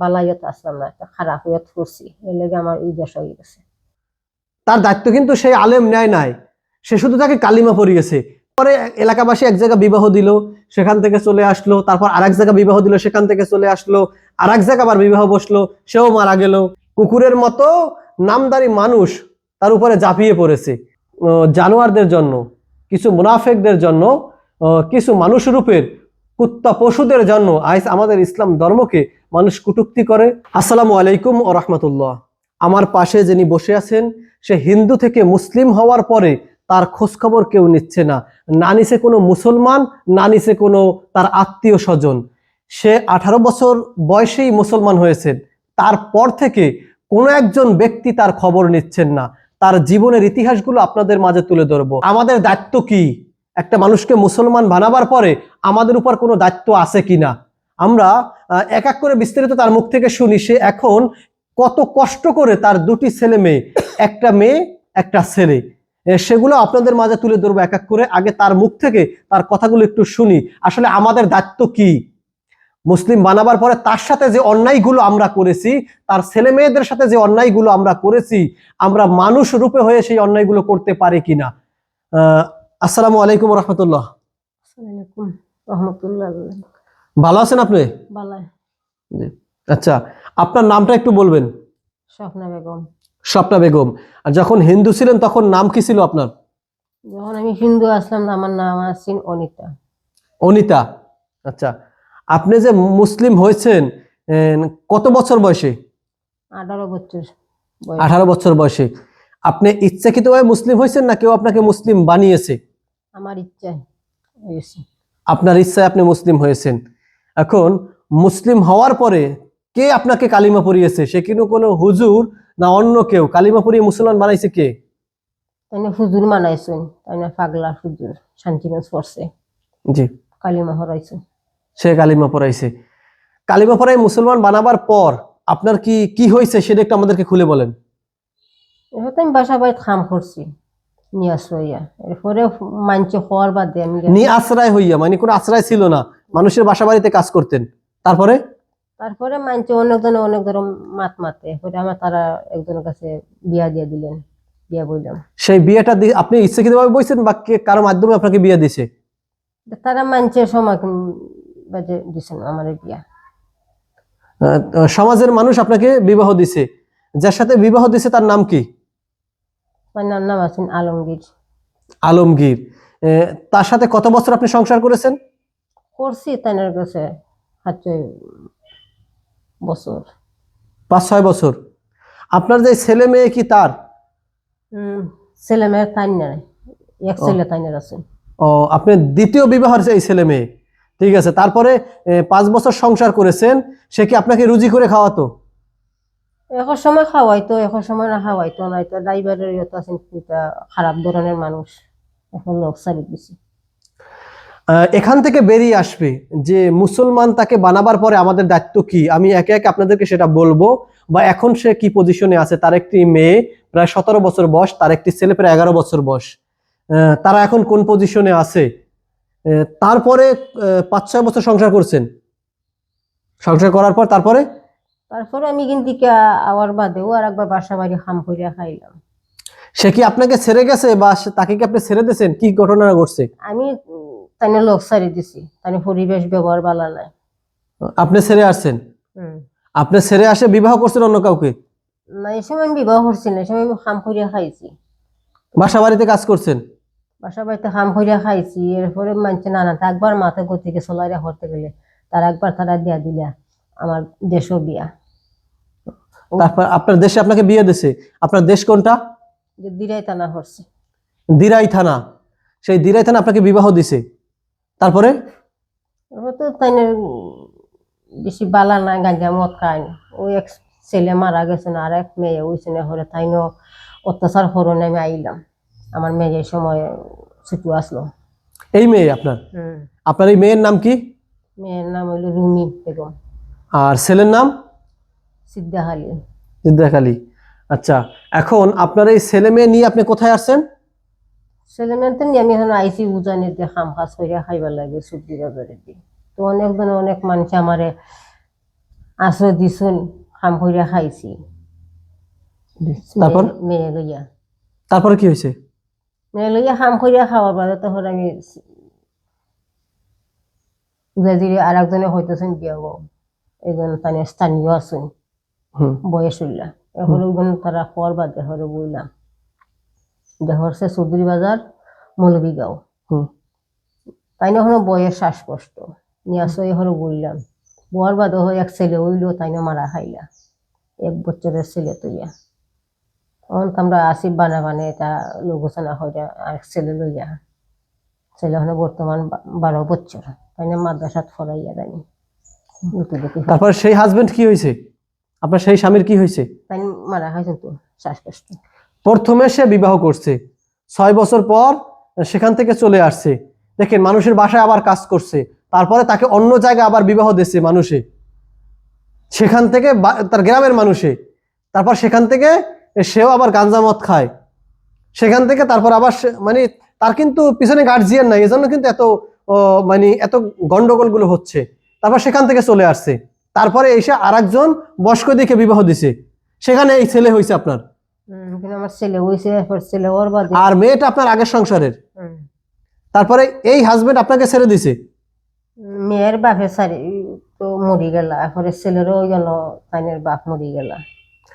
বালাইয়ত আসলাম না, একটা খারাপ হইয়ত করছি, এর লেগে আমার এই দশা হয়ে গেছে। তার দায়িত্ব কিন্তু সেই আলেম নেয় নাই। সে শুধু তাকে কালিমা পড়িয়েছে পরে এলাকাবাসী এক জায়গা বিবাহ দিল, সেখান থেকে চলে আসলো, তারপর আর এক জায়গা বিবাহ দিল, সেখান থেকে চলে আসলো আর এক জায়গা আবার বিবাহ বসল, সেও মারা গেল। কুকুরের মতো নামদারি মানুষ তার উপরে ঝাঁপিয়ে পড়েছে। জানোয়ারদের জন্য, কিছু মুনাফেকদের জন্য কিছু মানুষ রূপের কুত্তা পশুদের জন্য আইস আমাদের ইসলাম ধর্মকে মানুষ কুটুক্তি করে। আসসালামু আলাইকুম ও রহমতুল্লাহ। আমার পাশে যিনি বসে আছেন, সে হিন্দু থেকে মুসলিম হওয়ার পরে তার খোঁজখবর কেউ নিচ্ছে না। না নিছে কোনো মুসলমান, না নিছে কোনো তার আত্মীয় স্বজন। সে আঠারো বছর বয়সেই মুসলমান হয়েছেন। তারপর থেকে কোনো একজন ব্যক্তি তার খবর নিচ্ছেন না। তার জীবনের ইতিহাসগুলো আপনাদের মাঝে তুলে ধরবো। আমাদের দায়িত্ব কি? একটা মানুষকে মুসলমান বানাবার পরে আমাদের উপর কোনো দায়িত্ব আছে কিনা? আমরা এক এক করে বিস্তারিত তার মুখ থেকে শুনি, সে এখন কত কষ্ট করে তার দুটি ছেলে মেয়ে, একটা মেয়ে, একটা ছেলে। সেগুলো আপনাদের মাঝে তুলে ধরবো এক এক করে। আগে তার মুখ থেকে তার কথাগুলো একটু শুনি। আসলে আমাদের দায়িত্ব কি? মুসলিম বানাবার পরে তার সাথে যে অন্যায়গুলো আমরা করেছি, তার ছেলে মেয়েদের সাথে যে অন্যায়গুলো আমরা করেছি, আমরা মানুষ রূপে হয়ে সেই অন্যায়গুলো করতে পারি কিনা? আসসালামু আলাইকুম রহমতুল্লাহ। ভালো আছেন আপনি? আচ্ছা আপনার নামটা একটু বলবেন। স্বপ্না বেগম। স্বপ্না বেগম আর যখন হিন্দু ছিলেন তখন নাম কি ছিল আপনার? যখন আমি হিন্দু আসলাম আমার নাম আসছেন অনিতা। অনিতা আচ্ছা আপনি যে মুসলিম হয়েছেন কত বছর বয়সে? আঠারো বছর আঠারো বছর বয়সে। আপনি ইচ্ছাকৃতভাবে মুসলিম হয়েছেন না কেউ আপনাকে মুসলিম বানিয়েছে? আমার ইচ্ছায় আপনার ইচ্ছায় আপনি মুসলিম হয়েছেন। এখন মুসলিম হওয়ার পরে কে আপনাকে কালিমা পড়িয়েছে? সে কিন্তু কোনো হুজুর না অন্য কেউ? কালিমা পড়িয়ে মুসলমান বানাইছে কে? তাই না হুজুর মানাইছেন তাই না পাগলা হুজুর শান্তিগঞ্জ পড়ছে। জি। কালিমা হরাইছে সে কালিমা পড়াইছে। কালিমা পড়াই মুসলমান বানাবার পর আপনার কি কি হয়েছে সেটা একটু আমাদেরকে খুলে বলেন। এবার আমি বাসা বাড়িতে খাম করছি। নিয়ে হইয়া এরপরে মানছে হওয়ার বাদে আমি গেছি। নি আশ্রয় হইয়া মানে কোনো আশ্রয় ছিল না। মানুষের বাসা বাড়িতে কাজ করতেন। তারপরে? তারপরে মানছে অনেকজনে অনেক ধরম মাত মাতে এরপরে আমার তারা একজনের কাছে বিয়া দিয়ে দিলেন। বিয়া বললাম। সেই বিয়েটা আপনি ইচ্ছাকৃতভাবে বইছেন বা কে কারও মাধ্যমে আপনাকে বিয়ে দিছে? তারা মানছে উম বাজে দিছেন আমার বিয়া। সমাজের মানুষ আপনাকে বিবাহ দিছে। যার সাথে বিবাহ দিছে তার নাম কি? তার নাম আছেন আলমগীর। আলমগীর। তার সাথে কত বছর আপনি সংসার করেছেন? করছি তাইনার কাছে হাত বছর। পাঁচ ছয় বছর। আপনার যে ছেলে মেয়ে কি তার? ছেলে মেয়ে তাইনার। এক ছেলে তাইনার আছে। ও আপনি দ্বিতীয় বিবাহের এই ছেলে মেয়ে ঠিক আছে তারপরে পাঁচ বছর সংসার করেছেন সে কি আপনাকে রুজি করে খাওয়াতো? এখন সময় খাওয়াইতো এখন সময় না খাওয়াইতো না তো ড্রাইভারের ইয়ে তো আছেন খারাপ ধরনের মানুষ। এখন লোক সারি দিছি। এখান থেকে বেরিয়ে আসবে যে মুসলমান তাকে বানাবার পরে আমাদের দায়িত্ব কি? আমি একে একে আপনাদেরকে সেটা বলব। বা এখন সে কি পজিশনে আছে? তার একটি মেয়ে, প্রায় সতেরো বছর বয়স, তার একটি ছেলে, প্রায় এগারো বছর বয়স। তারা এখন কোন পজিশনে আছে? তারপরে পাঁচ ছয় বছর সংসার করছেন। সংসার করার পর তারপরে? তারপরে আমি কিন্তু আওয়ার বাদেও আর একবার বাসা বাড়ি খাম করিয়া খাইলাম। সে কি আপনাকে ছেড়ে গেছে বা তাকে কি আপনি ছেড়ে দিয়েছেন? কি ঘটনা ঘটছে? আমি তাইনে লোক সারি দিছি তাইনে পরিবেশ ব্যবহার ভালো নাই। আপনি ছেড়ে আসছেন? হুম। আপনি ছেড়ে আসে বিবাহ করছেন অন্য কাউকে? না এই সময় আমি বিবাহ করছি না এই সময় আমি খাম করিয়া খাইছি। বাসা বাড়িতে কাজ করছেন? বাসা বাড়িতে খাম করিয়া খাইছি এরপরে মানছে না না একবার মাথা গতিকে চলাইয়া করতে গেলে তার একবার তারা দিয়া দিলা আমার দেশও বিয়া। তারপর আপনার দেশে আপনাকে বিয়ে দিছে। আপনার দেশ কোনটা? দিরাই থানা করছে দিরাই থানা। সেই দিরাই থানা আপনাকে বিবাহ দিছে। তারপরে? তো তাইনে বেশি বালা না গাঞ্জা মদ খায় না। ওই এক ছেলে মারা গেছে না আর এক মেয়ে ওইছে না হলে তাইনও অত্যাচার করো আমি আইলাম। আমার মেয়ে এই সময় ছুটু আসলো। এই মেয়ে আপনার? আপনার এই মেয়ের নাম কি? মেয়ের নাম হইল রুমি বেগম। আর ছেলের নাম? জিদ্দাক আলী আচ্ছা এখন আপনার এই ছেলে মেয়ে নিয়ে আপনি কোথায় আসছেন? ছেলে মেয়ে তো নিয়ে আমি এখন আইসি উজানি দিয়ে খাম খাস করিয়া খাইবার লাগে সবজি বাজারে দিয়ে তো অনেকজন অনেক মানুষ আমারে আশ্রয় দিছুন খাম খাইছি। তারপর? মেয়ে- লইয়া। তারপরে কি হয়েছে মেয়ে লইয়া খাম কইরা খাওয়ার পরে তখন আমি আর একজনে হইতেছেন বিয়া গো। একজন স্থানীয় আছেন। বয়স হইলা। এখন ওইগুলো তারা খোয়ার বাদে হরে বইলাম দেহর সে চৌধুরী বাজার মৌলবীগাঁও হুম। তাই না হলো বয়স শ্বাসকষ্ট। নিয়ে আসো হরে বইলাম বোয়ার বাদে হয় এক ছেলে হইল তাই না মারা খাইলা। এক বছরের ছেলে তৈয়া তখন তো আমরা আসি বানা বানে এটা লোকসনা হইয়া এক ছেলে লইয়া। ছেলে হলো বর্তমান বারো বছর। তাই না মাদ্রাসাত ফরাইয়া দুটি তারপর সেই হাজবেন্ড কি হয়েছে আপনার সেই স্বামীর কি হয়েছে? তাই মারা খাইছেন তো শ্বাসকষ্ট। প্রথমে সে বিবাহ করছে। ছয় বছর পর সেখান থেকে চলে আসছে। দেখেন মানুষের বাসায় আবার কাজ করছে। তারপরে তাকে অন্য জায়গায় আবার বিবাহ দিচ্ছে মানুষে। সেখান থেকে তার গ্রামের মানুষে। তারপর সেখান থেকে সেও আবার গাঞ্জা মদ খায়। সেখান থেকে তারপর আবার মানে তার কিন্তু পিছনে গার্জিয়ান নাই। এজন্য কিন্তু এত মানে এত গন্ডগোলগুলো হচ্ছে। তারপর সেখান থেকে চলে আসছে। তারপরে এসে আর একজন বয়স্ক দিকে বিবাহ দিছে। সেখানে এই ছেলে হয়েছে আপনার। আমার ছেলে হয়েছে ছেলে আর মেয়েটা আপনার আগের সংসারের। তারপরে এই হাজবেন্ড আপনাকে ছেড়ে দিছে। মেয়ের বাপে সারি তো মরি গেলা। এরপরে ছেলেরও ওই গেল তাইনের বাপ মরি গেলা।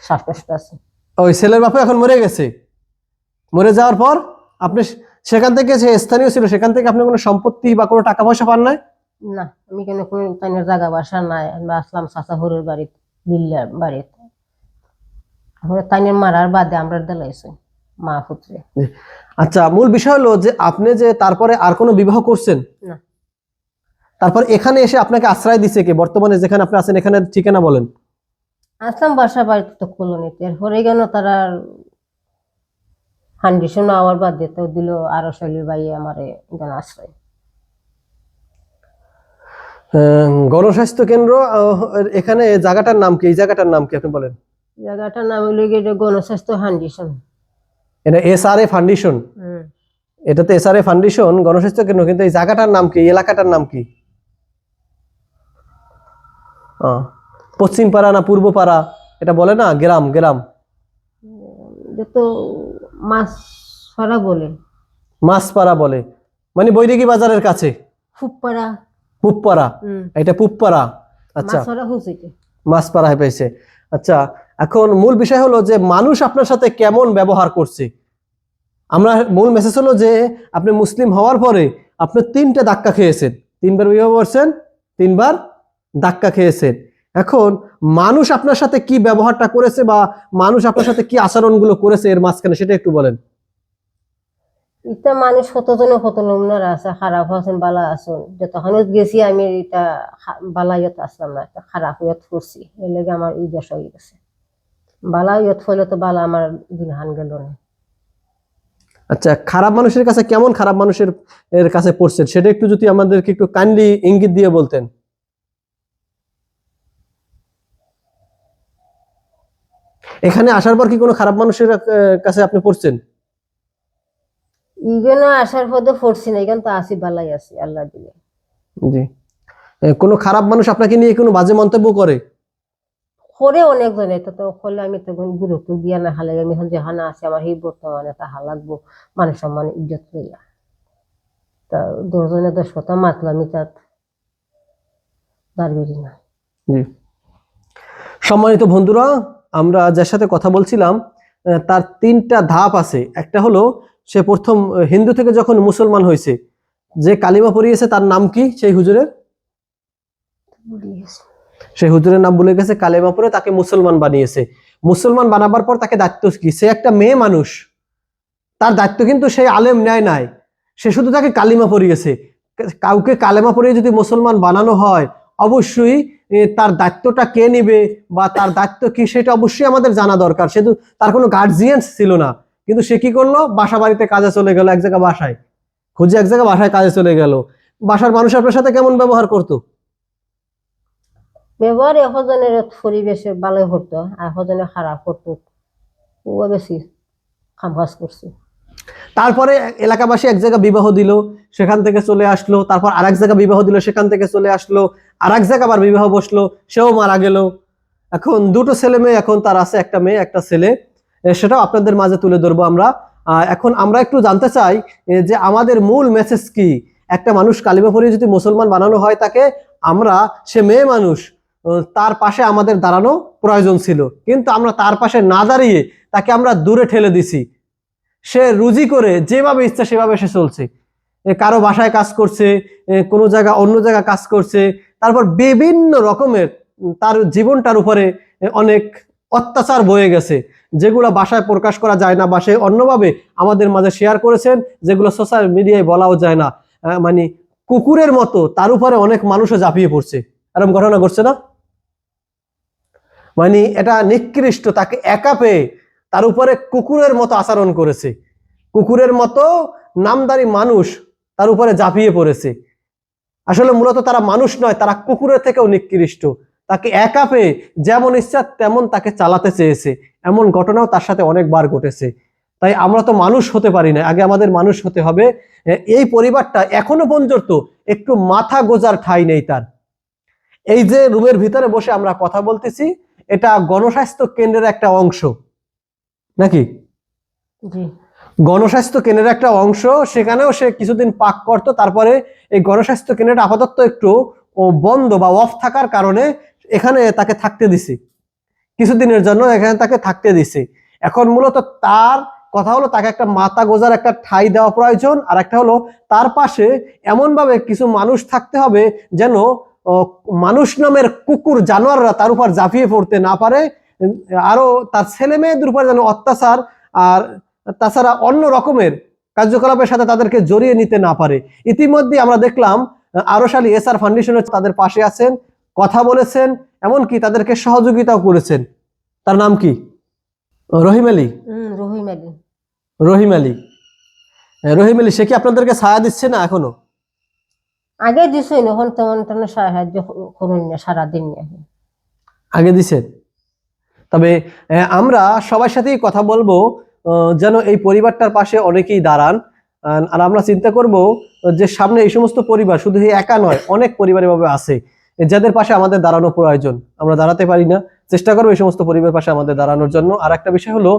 শ্বাসকষ্ট আছে। ওই ছেলের বাপু এখন মরে গেছে। মরে যাওয়ার পর আপনি সেখান থেকে যে স্থানীয় ছিল সেখান থেকে আপনি কোনো সম্পত্তি বা কোনো টাকা পয়সা পান নাই? না আমি কেন কোনো তাইনের জায়গা বাসা নাই আমরা আসলাম চাচা হরুর বাড়িতে দিল্লার বাড়িতে। তারপরে তাইনের মারার বাদে আমরা দিলাইছি মা পুত্রে। আচ্ছা মূল বিষয় হলো যে আপনি যে তারপরে আর কোনো বিবাহ করছেন? না। তারপর এখানে এসে আপনাকে আশ্রয় দিছে কে? বর্তমানে যেখানে আপনি আছেন এখানে ঠিকানা বলেন। আসলাম বাসা বাড়িতে তো কলোনিতে এরপরে গেল তারা ফান্ডিশন আওয়ার বাদে তো দিল আরও শৈলীর ভাই আমারে এখানে আশ্রয়। গণস্বাস্থ্য কেন্দ্র এখানে জায়গাটার নাম কি? এই জায়গাটার নাম কি আপনি বলেন? জায়গাটার নাম হইল গিয়ে গণস্বাস্থ্য ফান্ডিশন এটা এস আর এ ফাউন্ডেশন এটা তো এস আর এ ফাউন্ডেশন গণস্বাস্থ্য কেন্দ্র কিন্তু এই জায়গাটার নাম কি? এলাকাটার নাম কি? পশ্চিম পাড়া না পূর্ব পাড়া এটা বলে না? গ্রাম গ্রাম। যত মাছ ছড়া বলে। মাছপাড়া বলে। মানে বৈরাগী বাজারের কাছে? ফুপপাড়া। পুবপাড়া হুম। এটা পুবপাড়া আচ্ছা। মাছপাড়া হয়ে পেয়েছে। আচ্ছা এখন মূল বিষয় হলো যে মানুষ আপনার সাথে কেমন ব্যবহার করছে? আমরা মূল মেসেজ হলো যে আপনি মুসলিম হওয়ার পরে আপনি তিনটা ধাক্কা খেয়েছেন। তিনবার বিবাহ করছেন তিনবার ধাক্কা খেয়েছেন। এখন মানুষ আপনার সাথে কি ব্যবহারটা করেছে বা মানুষ আপনার সাথে কি আচরণগুলো করেছে এর মাঝখানে সেটা একটু বলেন। ইটা মানুষ কতজনে কত নমুনার আছে খারাপ আছেন বালা আছেন যতক্ষণ গেছি আমি এটা বালা ইয়ত আসলাম না এটা খারাপ ইয়ত ফুরছি এর আমার এই দশা হয়ে গেছে বালা ইয়ত ফলে তো বালা আমার দিন হান গেল না। আচ্ছা খারাপ মানুষের কাছে কেমন খারাপ মানুষের, এর কাছে পড়ছেন? সেটা একটু যদি আমাদেরকে একটু কাইন্ডলি ইঙ্গিত দিয়ে বলতেন। এখানে আসার পর কি কোনো খারাপ মানুষের কাছে আপনি পড়ছেন? ইগেন আসার ফরছি না ইগেন তো আসি বালাই আছি আল্লাহ দিলে। জি। কোনো খারাপ মানুষ আপনাকে নিয়ে কোনো বাজে মন্তব্য করে? করে অনেকজনে তো তো করলে আমি তো গুরুত্ব দিয়া না হালে আমি এখন যেখানে আছি আমার সেই বর্তমানে তাহা লাগবো মানুষ সম্মান ইজ্জত লইয়া। তা দশজনে দশ কথা আমি না। জি। সম্মানিত বন্ধুরা আমরা যার সাথে কথা বলছিলাম তার তিনটা ধাপ আছে। একটা হলো সে প্রথম হিন্দু থেকে যখন মুসলমান হয়েছে যে কালিমা পড়িয়েছে তার নাম কি? সেই হুজুরের? সেই হুজুরের নাম বলে গেছে কালেমা পরে তাকে মুসলমান বানিয়েছে। মুসলমান বানাবার পর তাকে দায়িত্ব কি? সে একটা মেয়ে মানুষ। তার দায়িত্ব কিন্তু সেই আলেম নেয় নাই। সে শুধু তাকে কালিমা পড়িয়েছে। কাউকে কালেমা পড়িয়ে যদি মুসলমান বানানো হয় অবশ্যই তার দায়িত্বটা কে নিবে বা তার দায়িত্ব কি সেটা অবশ্যই আমাদের জানা দরকার। সে তার কোনো গার্জিয়ান ছিল না। কিন্তু সে কি করল? বাসা বাড়িতে কাজে চলে গেল এক জায়গায় বাসায়। খুঁজে এক জায়গায় বাসায় কাজে চলে গেল। বাসার মানুষ আপনার সাথে কেমন ব্যবহার করতো? ব্যবহার এখজনের পরিবেশে ভালো হতো আর এখজনে খারাপ হতো ও বেশি কাম করছে। তারপরে এলাকাবাসী এক জায়গায় বিবাহ দিল সেখান থেকে চলে আসলো তারপর আরেক জায়গায় বিবাহ দিল সেখান থেকে চলে আসলো আর এক জায়গায় আবার বিবাহ বসল সেও মারা গেল। এখন দুটো ছেলে মেয়ে এখন তার আছে একটা মেয়ে একটা ছেলে। সেটাও আপনাদের মাঝে তুলে ধরবো আমরা। এখন আমরা একটু জানতে চাই যে আমাদের মূল মেসেজ কি? একটা মানুষ কালিমা পড়িয়ে যদি মুসলমান বানানো হয় তাকে, আমরা সে মেয়ে মানুষ তার পাশে আমাদের দাঁড়ানো প্রয়োজন ছিল। কিন্তু আমরা তার পাশে না দাঁড়িয়ে তাকে আমরা দূরে ঠেলে দিছি। সে রুজি করে যেভাবে ইচ্ছা সেভাবে সে চলছে। কারও বাসায় কাজ করছে কোনো জায়গা অন্য জায়গা কাজ করছে, তারপর বিভিন্ন রকমের তার জীবনটার উপরে অনেক অত্যাচার বয়ে গেছে, যেগুলো বাসায় প্রকাশ করা যায় না বা সে অন্যভাবে আমাদের মাঝে শেয়ার করেছেন, যেগুলো সোশ্যাল মিডিয়ায় বলাও যায় না। মানে কুকুরের মতো, তার উপরে অনেক মানুষও ঝাঁপিয়ে পড়ছে। এরকম ঘটনা ঘটছে না? মানে এটা নিকৃষ্ট, তাকে একা পেয়ে তার উপরে কুকুরের মতো আচরণ করেছে। কুকুরের মতো নামদারি মানুষ তার উপরে ঝাঁপিয়ে পড়েছে। আসলে মূলত তারা মানুষ নয়, তারা কুকুরের থেকেও নিকৃষ্ট। তাকে একা পেয়ে যেমন ইচ্ছা তেমন তাকে চালাতে চেয়েছে। এমন ঘটনাও তার সাথে অনেকবার ঘটেছে। তাই আমরা তো মানুষ হতে পারি না। আগে আমাদের মানুষ হতে হবে। এই পরিবারটা এখনও পর্যন্ত একটু মাথা গোজার ঠাঁই নেই তার। এই যে রুমের ভিতরে বসে আমরা কথা বলতেছি এটা গণস্বাস্থ্য কেন্দ্রের একটা অংশ। নাকি? গণস্বাস্থ্য কেন্দ্রের একটা অংশ। সেখানেও সে কিছুদিন পাক করতো। তারপরে এই গণস্বাস্থ্য কেন্দ্রটা আপাতত একটু ও বন্ধ বা অফ থাকার কারণে এখানে তাকে থাকতে দিছি। কিছুদিনের জন্য এখানে তাকে থাকতে দিছি। এখন মূলত তার কথা হলো তাকে একটা মাথা গোজার একটা ঠাই দেওয়া প্রয়োজন আর একটা হলো তার পাশে এমন ভাবে কিছু মানুষ থাকতে হবে যেন মানুষ নামের কুকুর জানোয়াররা তার উপর ঝাঁপিয়ে পড়তে না পারে উম, আরও তার ছেলে মেয়েদের উপর যেন অত্যাচার আর তাছাড়া অন্য রকমের কার্যকলাপের সাথে তাদেরকে জড়িয়ে নিতে না পারে। ইতিমধ্যে আমরা দেখলাম আরস আলী এস আর ফাউন্ডেশনের তাদের পাশে আছেন কথা বলেছেন এমনকি তাদেরকে সহযোগিতাও করেছেন। তার নাম কি? রহিম আলী। রহিম আলী। রহিম আলী। রহিম আলী সে কি আপনাদেরকে ছায়া দিচ্ছে না এখনও? আগে দিছই এখন তেমন তেমন সাহায্য করুন না সারাদিন আগে দিছেন তবে আমরা সবার সাথেই কথা বলব যেন এই পরিবারটার পাশে অনেকেই দাঁড়ান। আর আমরা চিন্তা করব যে সামনে এই সমস্ত পরিবার শুধু একা নয় অনেক পরিবার এভাবে আছে। যাদের পাশে আমাদের দাঁড়ানো প্রয়োজন, আমরা দাঁড়াতে পারি না। চেষ্টা করব এই সমস্ত পরিবার পাশে আমাদের দাঁড়ানোর জন্য। আর একটা বিষয় হলো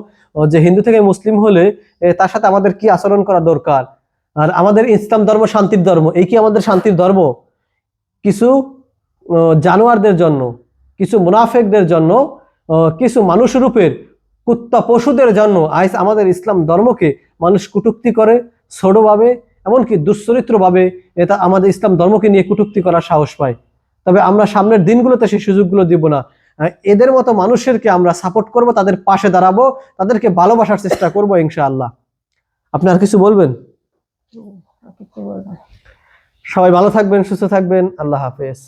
যে হিন্দু থেকে মুসলিম হলে তার সাথে আমাদের কি আচরণ করা দরকার? আর আমাদের ইসলাম ধর্ম শান্তির ধর্ম, এই কি আমাদের শান্তির ধর্ম? কিছু জানোয়ারদের জন্য, কিছু মুনাফেকদের জন্য কিছু মানুষ রূপের কুত্তা পশুদের জন্য আজ আমাদের ইসলাম ধর্মকে মানুষ কুটুক্তি করে, ছোটভাবে, এমনকি দুশ্চরিত্রভাবে এটা আমাদের ইসলাম ধর্মকে নিয়ে কুটুক্তি করার সাহস পায়। তবে আমরা সামনের দিনগুলোতে সেই সুযোগগুলো দিব না। এদের মতো মানুষেরকে আমরা সাপোর্ট করব তাদের পাশে দাঁড়াবো তাদেরকে ভালোবাসার চেষ্টা করব ইনশাআল্লাহ। আপনি আর কিছু বলবেন। সবাই ভালো থাকবেন সুস্থ থাকবেন আল্লাহ হাফেজ।